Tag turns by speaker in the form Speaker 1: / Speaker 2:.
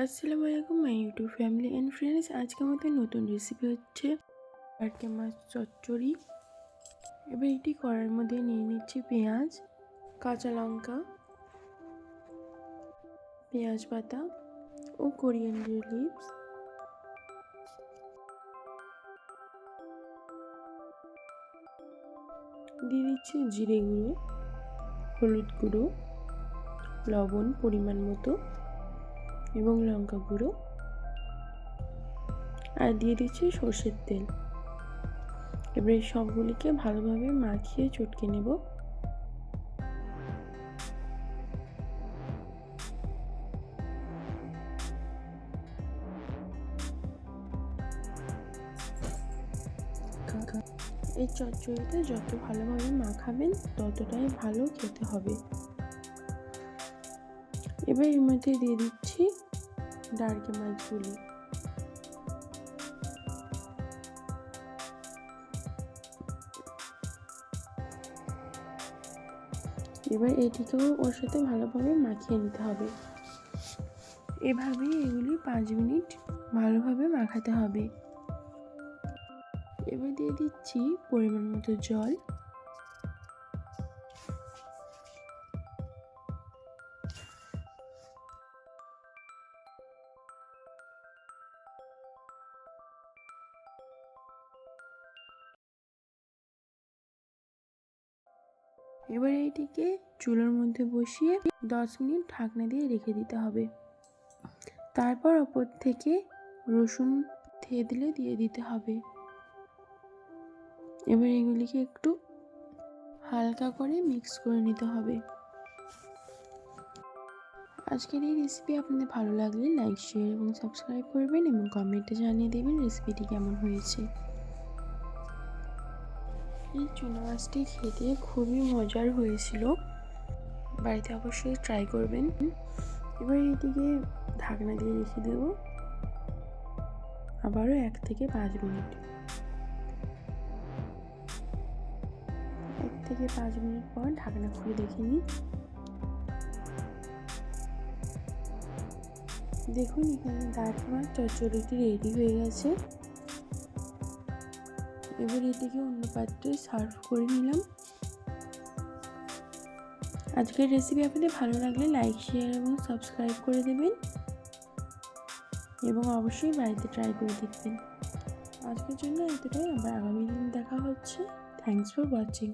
Speaker 1: আসসালামু আলাইকুম, my YouTube family and friends. আজকে আমাদের নতুন রেসিপি হচ্ছে আটকে মাছ চচ্চড়ি। এবার এটি করার মধ্যে নিয়ে নিচ্ছি পেঁয়াজ, কাঁচা লঙ্কা, পেঁয়াজ পাতা ও কোরিয়ান্ডার লিভস দিয়ে দিচ্ছি জিরে গুঁড়ো, হলুদ গুঁড়ো, লবণ পরিমাণ মতো। এবং লঙ্কা গুঁড়ো। আর দিয়ে দিচ্ছি সর্ষের তেল। এবারে সবগুলিকে ভালোভাবে মাখিয়ে চটকে নেব। এই চচ্চড়িটা যত ভালোভাবে মাখাবেন, ততটাই ভালো খেতে হবে। এবার এর মধ্যে দিয়ে দিচ্ছি ডার্কে মাছগুলি। এবার এটিকেও ওর সাথে ভালোভাবে মাখিয়ে নিতে হবে। এভাবেই এগুলি পাঁচ মিনিট ভালোভাবে মাখাতে হবে। এবার দিয়ে দিচ্ছি পরিমাণ মতো জল। এবার এটিকে চুলোর মধ্যে বসিয়ে দশ মিনিট ঢাকনা দিয়ে রেখে দিতে হবে। তারপর ওপর থেকে রসুন থেদলে দিয়ে দিতে হবে। এবার এগুলিকে একটু হালকা করে মিক্স করে নিতে হবে। আজকের এই রেসিপি আপনাদের ভালো লাগলে লাইক শেয়ার এবং সাবস্ক্রাইব করবেন এবং কমেন্টে জানিয়ে দেবেন রেসিপিটি কেমন হয়েছে। এই চুনো মাছটি খেতে খুবই মজার হয়েছিল। বাড়িতে অবশ্যই ট্রাই করবেন। এবার এটিকে ঢাকনা দিয়ে রেখে দেব। আবারও এক থেকে পাঁচ মিনিট। এক থেকে পাঁচ মিনিট পর ঢাকনা খুলে দেখে নিই। দেখুন এখানে দাঁড় মাছ চচ্চড়িটি রেডি হয়ে গেছে। এবার এটিকে অন্য পাত্রে সার্ভ করে নিলাম। আজকের রেসিপি আপনাদের ভালো লাগলে লাইক শেয়ার এবং সাবস্ক্রাইব করে দেবেন। এবং অবশ্যই বাড়িতে ট্রাই করে দেখবেন। আজকের জন্য এতটাই, আবার আগামী দিন দেখা হচ্ছে। Thanks for watching